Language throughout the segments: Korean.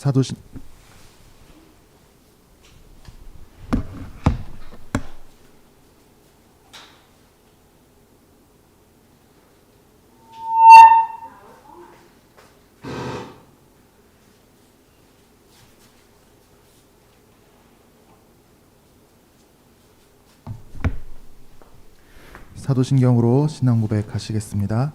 사도신 사도신경으로 신앙 고백하시겠습니다.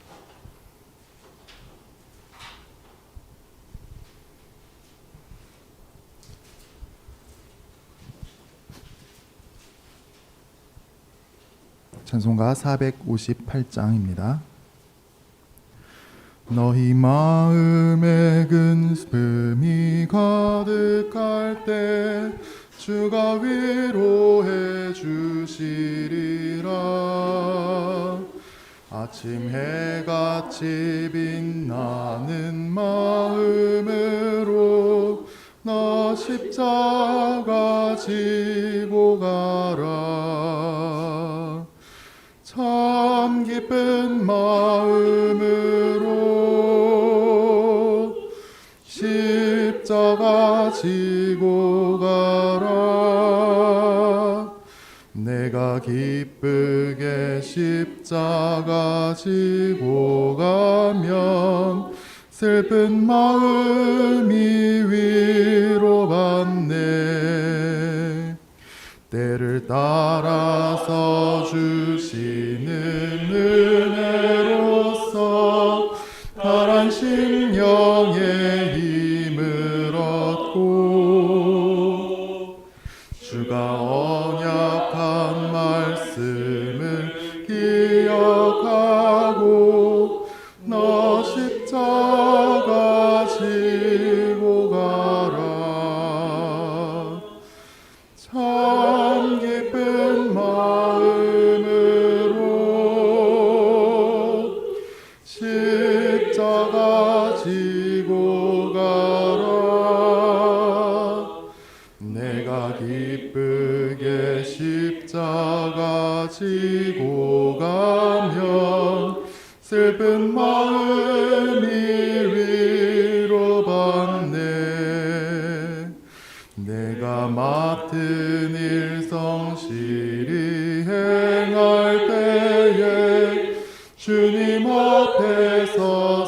찬송가 458장입니다. 너희 마음에 근심이 가득할 때 주가 위로해 주시리라 아침 해같이 빛나는 마음으로 나 십자가 지고 가라 참 기쁜 마음으로 십자가 지고 가라. 내가 기쁘게 십자가 지고 가면 슬픈 마음이 위로받네. 때를 따라서 주 기쁘게 십자가 지고 가면 슬픈 마음이 위로받네. 내가 맡은 일 성실히 행할 때에 주님 앞에서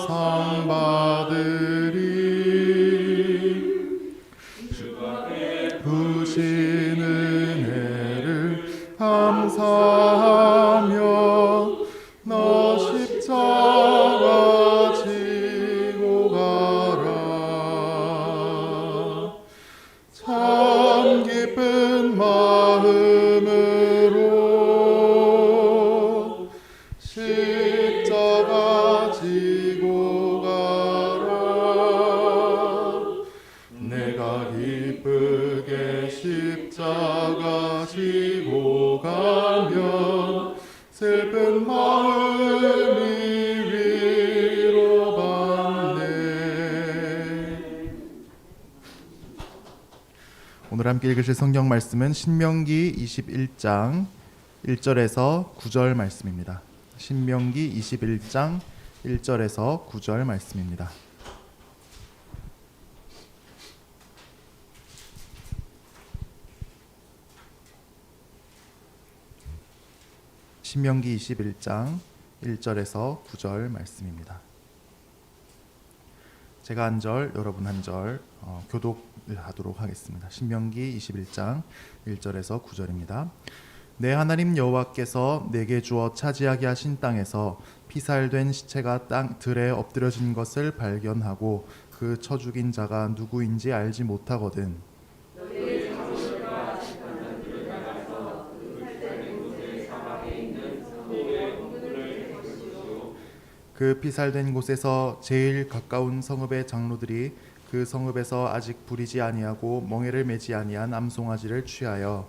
감사하며 함께 읽으실 성경 말씀은 신명기 21장 1절에서 9절 말씀입니다. 신명기 21장 1절에서 9절 말씀입니다. 신명기 21장 1절에서 9절 말씀입니다. 제가 한 절, 여러분 한 절 어, 교독을 하도록 하겠습니다. 신명기 21장 1절에서 9절입니다. 내 하나님 여호와께서 내게 주어 차지하게 하신 땅에서 피살된 시체가 땅 들에 엎드려진 것을 발견하고 그쳐 죽인 자가 누구인지 알지 못하거든. 그 피살된 곳에서 제일 가까운 성읍의 장로들이 그 성읍에서 아직 부리지 아니하고 멍에를 매지 아니한 암송아지를 취하여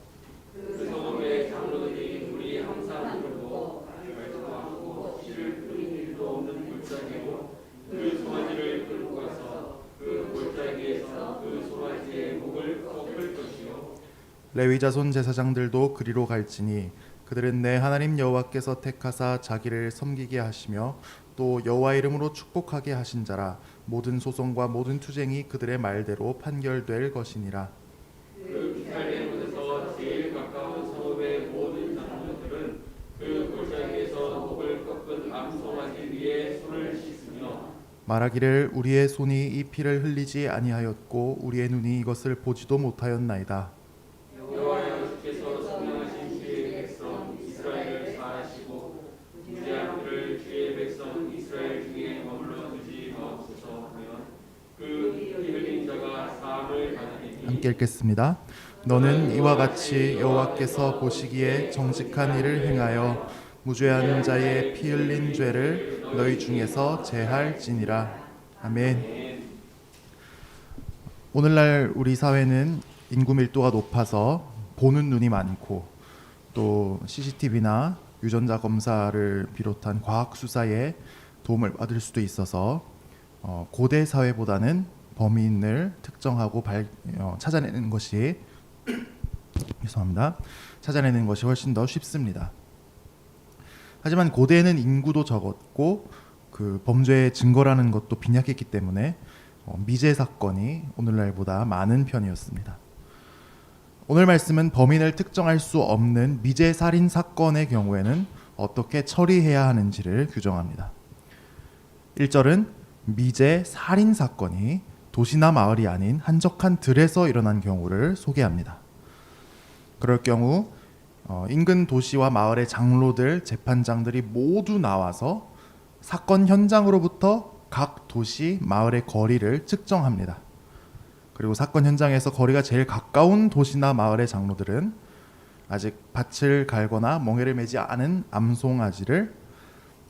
레위 자손 제사장들도 그리로 갈지니 그들은 내 하나님 여호와께서 택하사 자기를 섬기게 하시며 또 여호와 이름으로 축복하게 하신 자라. 모든 소송과 모든 투쟁이 그들의 말대로 판결될 것이니라. 말하기를 우리의 손이 이 피를 흘리지 아니하였고 우리의 눈이 이것을 보지도 못하였나이다 읽겠습니다. 너는 이와 같이 여호와께서 보시기에 정직한 일을 행하여 무죄한 자의 피 흘린 죄를 너희 중에서 제할지니라. 아멘. 오늘날 우리 사회는 인구 밀도가 높아서 보는 눈이 많고 또 CCTV나 유전자 검사를 비롯한 과학 수사에 도움을 받을 수도 있어서 어, 고대 사회보다는 범인을 특정하고 발, 어, 찾아내는 것이 죄송합니다. 찾아내는 것이 훨씬 더 쉽습니다. 하지만 고대에는 인구도 적었고 그 범죄의 증거라는 것도 빈약했기 때문에 어, 미제 사건이 오늘날보다 많은 편이었습니다. 오늘 말씀은 범인을 특정할 수 없는 미제 살인 사건의 경우에는 어떻게 처리해야 하는지를 규정합니다. 1절은 미제 살인 사건이 도시나 마을이 아닌 한적한 들에서 일어난 경우를 소개합니다. 그럴 경우 어, 인근 도시와 마을의 장로들, 재판장들이 모두 나와서 사건 현장으로부터 각 도시, 마을의 거리를 측정합니다. 그리고 사건 현장에서 거리가 제일 가까운 도시나 마을의 장로들은 아직 밭을 갈거나 멍에를 매지 않은 암송아지를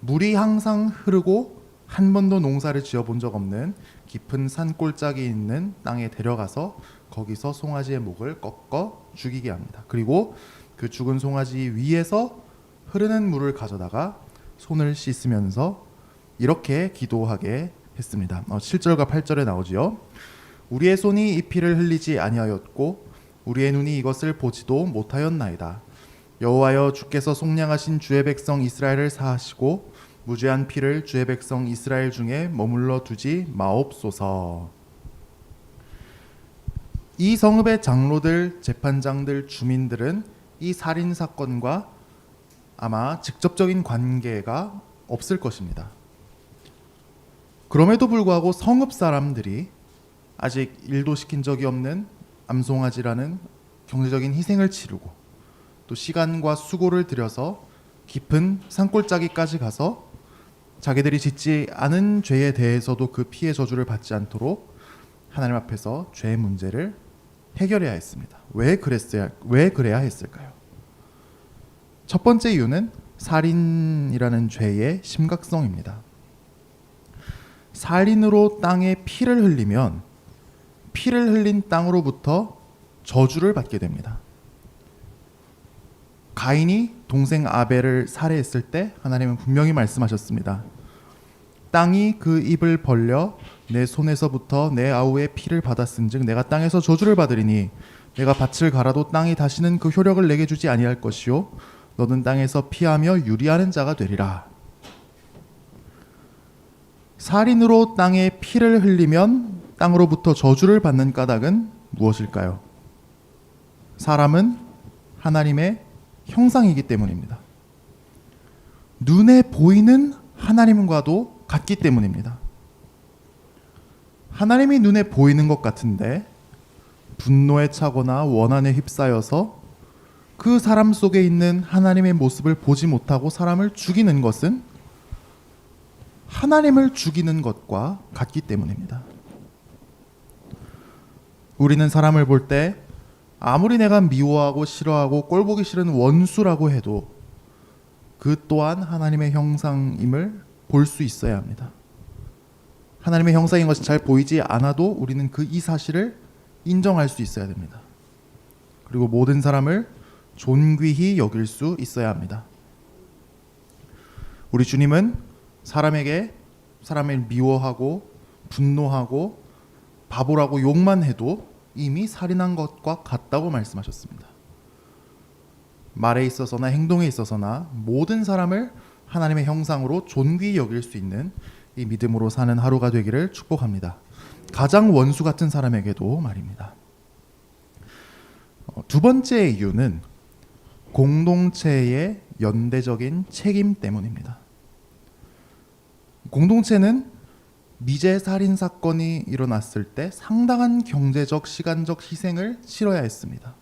물이 항상 흐르고 한 번도 농사를 지어본 적 없는 깊은 산골짜기 있는 땅에 데려가서 거기서 송아지의 목을 꺾어 죽이게 합니다. 그리고 그 죽은 송아지 위에서 흐르는 물을 가져다가 손을 씻으면서 이렇게 기도하게 했습니다. 어, 7절과 8절에 나오지요. 우리의 손이 이 피를 흘리지 아니하였고 우리의 눈이 이것을 보지도 못하였나이다. 여호와여 주께서 속량하신 주의 백성 이스라엘을 사하시고 무죄한 피를 주의 백성 이스라엘 중에 머물러 두지 마옵소서. 이 성읍의 장로들, 재판장들, 주민들은 이 살인 사건과 아마 직접적인 관계가 없을 것입니다. 그럼에도 불구하고 성읍 사람들이 아직 일도 시킨 적이 없는 암송아지라는 경제적인 희생을 치르고 또 시간과 수고를 들여서 깊은 산골짜기까지 가서 자기들이 짓지 않은 죄에 대해서도 그 피해 저주를 받지 않도록 하나님 앞에서 죄의 문제를 해결해야 했습니다. 왜 그랬어야 왜 그래야 했을까요? 첫 번째 이유는 살인이라는 죄의 심각성입니다. 살인으로 땅에 피를 흘리면 피를 흘린 땅으로부터 저주를 받게 됩니다. 가인이 동생 아벨을 살해했을 때 하나님은 분명히 말씀하셨습니다. 땅이 그 입을 벌려 내 손에서부터 내 아우의 피를 받았은즉 내가 땅에서 저주를 받으리니 내가 밭을 갈아도 땅이 다시는 그 효력을 내게 주지 아니할 것이요 너는 땅에서 피하며 유리하는 자가 되리라. 살인으로 땅에 피를 흘리면 땅으로부터 저주를 받는 까닭은 무엇일까요? 사람은 하나님의 형상이기 때문입니다. 눈에 보이는 하나님과도 같기 때문입니다. 하나님이 눈에 보이는 것 같은데 분노에 차거나 원한에 휩싸여서 그 사람 속에 있는 하나님의 모습을 보지 못하고 사람을 죽이는 것은 하나님을 죽이는 것과 같기 때문입니다. 우리는 사람을 볼 때 아무리 내가 미워하고 싫어하고 꼴보기 싫은 원수라고 해도 그 또한 하나님의 형상임을 볼 수 있어야 합니다. 하나님의 형상인 것이 잘 보이지 않아도 우리는 그 이 사실을 인정할 수 있어야 됩니다. 그리고 모든 사람을 존귀히 여길 수 있어야 합니다. 우리 주님은 사람에게 사람을 미워하고 분노하고 바보라고 욕만 해도 이미 살인한 것과 같다고 말씀하셨습니다. 말에 있어서나 행동에 있어서나 모든 사람을 하나님의 형상으로 존귀히 여길 수 있는 이 믿음으로 사는 하루가 되기를 축복합니다. 가장 원수 같은 사람에게도 말입니다. 어, 두 번째 이유는 공동체의 연대적인 책임 때문입니다. 공동체는 미제 살인 사건이 일어났을 때 상당한 경제적 시간적 희생을 치러야 했습니다.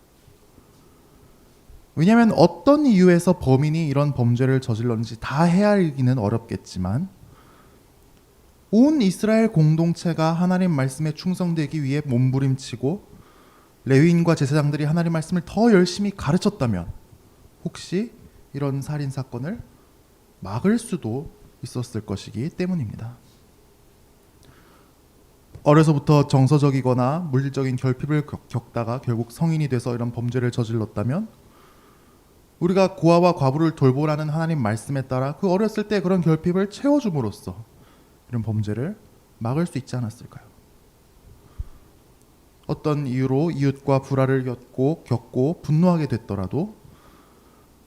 왜냐하면 어떤 이유에서 범인이 이런 범죄를 저질렀는지 다 헤아리기는 어렵겠지만 온 이스라엘 공동체가 하나님 말씀에 충성되기 위해 몸부림치고 레위인과 제사장들이 하나님 말씀을 더 열심히 가르쳤다면 혹시 이런 살인 사건을 막을 수도 있었을 것이기 때문입니다. 어려서부터 정서적이거나 물질적인 결핍을 겪- 겪다가 결국 성인이 돼서 이런 범죄를 저질렀다면 우리가 고아와 과부를 돌보라는 하나님 말씀에 따라 그 어렸을 때 그런 결핍을 채워줌으로써 이런 범죄를 막을 수 있지 않았을까요? 어떤 이유로 이웃과 불화를 겪고 겪고 분노하게 됐더라도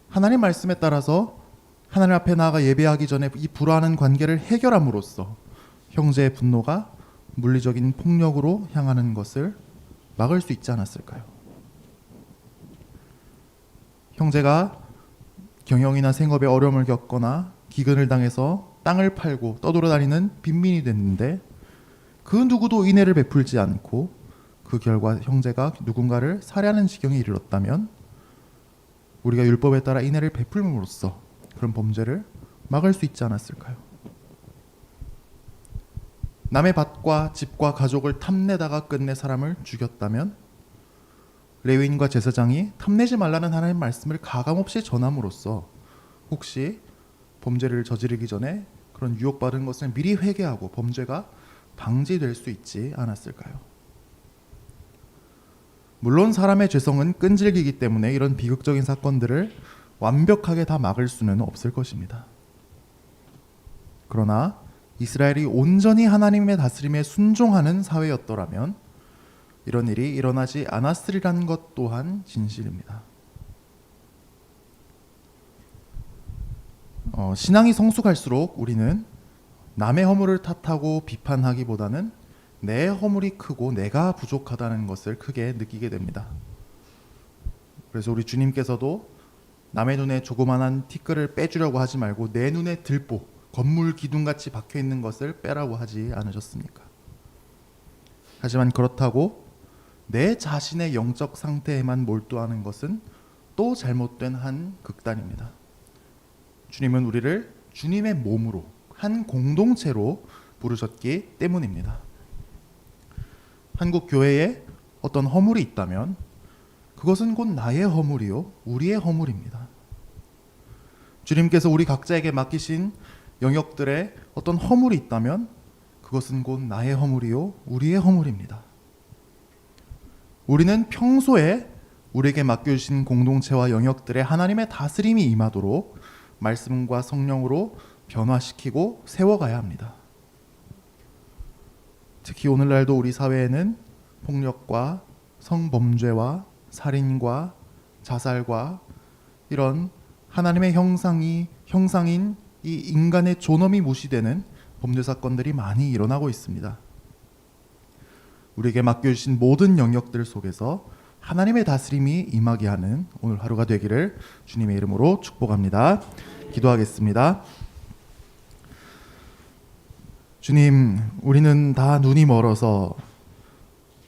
하나님 말씀에 따라서 하나님 앞에 나아가 예배하기 전에 이 불화하는 관계를 해결함으로써 형제의 분노가 물리적인 폭력으로 향하는 것을 막을 수 있지 않았을까요? 형제가 경영이나 생업에 어려움을 겪거나 기근을 당해서 땅을 팔고 떠돌아다니는 빈민이 됐는데 그 누구도 인애를 베풀지 않고 그 결과 형제가 누군가를 살해하는 지경에 이르렀다면 우리가 율법에 따라 인애를 베풀므로써 그런 범죄를 막을 수 있지 않았을까요? 남의 밭과 집과 가족을 탐내다가 끝내 사람을 죽였다면 레위인과 제사장이 탐내지 말라는 하나님의 말씀을 가감없이 전함으로써 혹시 범죄를 저지르기 전에 그런 유혹받은 것을 미리 회개하고 범죄가 방지될 수 있지 않았을까요? 물론 사람의 죄성은 끈질기기 때문에 이런 비극적인 사건들을 완벽하게 다 막을 수는 없을 것입니다. 그러나 이스라엘이 온전히 하나님의 다스림에 순종하는 사회였더라면 이런 일이 일어나지 않았으리라는 것 또한 진실입니다. 어, 신앙이 성숙할수록 우리는 남의 허물을 탓하고 비판하기보다는 내 허물이 크고 내가 부족하다는 것을 크게 느끼게 됩니다. 그래서 우리 주님께서도 남의 눈에 조그만한 티끌을 빼주려고 하지 말고 내 눈에 들보 건물 기둥같이 박혀 있는 것을 빼라고 하지 않으셨습니까? 하지만 그렇다고 내 자신의 영적 상태에만 몰두하는 것은 또 잘못된 한 극단입니다. 주님은 우리를 주님의 몸으로 한 공동체로 부르셨기 때문입니다. 한국 교회에 어떤 허물이 있다면 그것은 곧 나의 허물이요 우리의 허물입니다. 주님께서 우리 각자에게 맡기신 영역들에 어떤 허물이 있다면 그것은 곧 나의 허물이요 우리의 허물입니다. 우리는 평소에 우리에게 맡겨주신 공동체와 영역들에 하나님의 다스림이 임하도록 말씀과 성령으로 변화시키고 세워가야 합니다. 특히 오늘날도 우리 사회에는 폭력과 성범죄와 살인과 자살과 이런 하나님의 형상이 형상인 이 인간의 존엄이 무시되는 범죄 사건들이 많이 일어나고 있습니다. 우리에게 맡겨주신 모든 영역들 속에서 하나님의 다스림이 임하게 하는 오늘 하루가 되기를 주님의 이름으로 축복합니다. 기도하겠습니다. 주님, 우리는 다 눈이 멀어서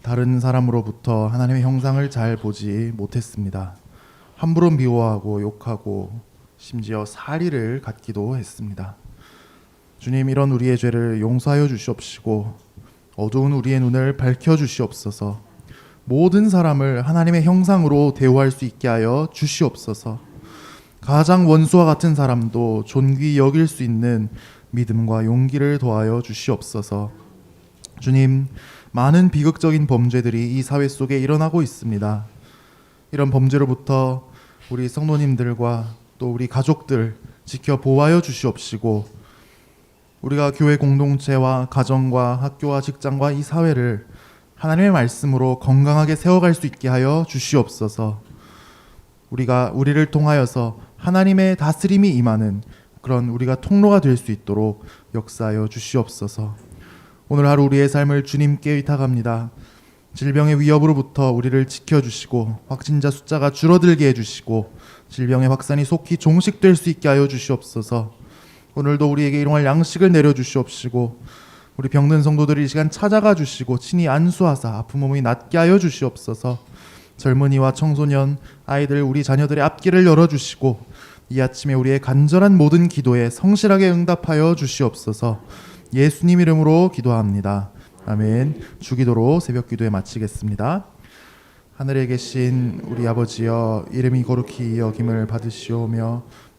다른 사람으로부터 하나님의 형상을 잘 보지 못했습니다. 함부로 미워하고 욕하고 심지어 사리를 갖기도 했습니다. 주님, 이런 우리의 죄를 용서하여 주시옵시고 어두운 우리의 눈을 밝혀 주시옵소서. 모든 사람을 하나님의 형상으로 대우할 수 있게 하여 주시옵소서. 가장 원수와 같은 사람도 존귀 여길 수 있는 믿음과 용기를 더하여 주시옵소서. 주님, 많은 비극적인 범죄들이 이 사회 속에 일어나고 있습니다. 이런 범죄로부터 우리 성도님들과 또 우리 가족들 지켜 보호하여 주시옵시고 우리가 교회 공동체와 가정과 학교와 직장과 이 사회를 하나님의 말씀으로 건강하게 세워갈 수 있게 하여 주시옵소서. 우리가 우리를 통하여서 하나님의 다스림이 임하는 그런 우리가 통로가 될 수 있도록 역사하여 주시옵소서. 오늘 하루 우리의 삶을 주님께 의탁합니다. 질병의 위협으로부터 우리를 지켜주시고 확진자 숫자가 줄어들게 해주시고 질병의 확산이 속히 종식될 수 있게 하여 주시옵소서. 오늘도 우리에게 일용할 양식을 내려 주시옵시고 우리 병든 성도들이 이 시간 찾아가 주시고 친히 안수하사 아픈 몸이 낫게 하여 주시옵소서. 젊은이와 청소년, 아이들, 우리 자녀들의 앞길을 열어 주시고 이 아침에 우리의 간절한 모든 기도에 성실하게 응답하여 주시옵소서. 예수님 이름으로 기도합니다. 아멘. 주기도로 새벽 기도에 마치겠습니다. 하늘에 계신 우리 아버지여 이름이 거룩히 여김을 받으시오며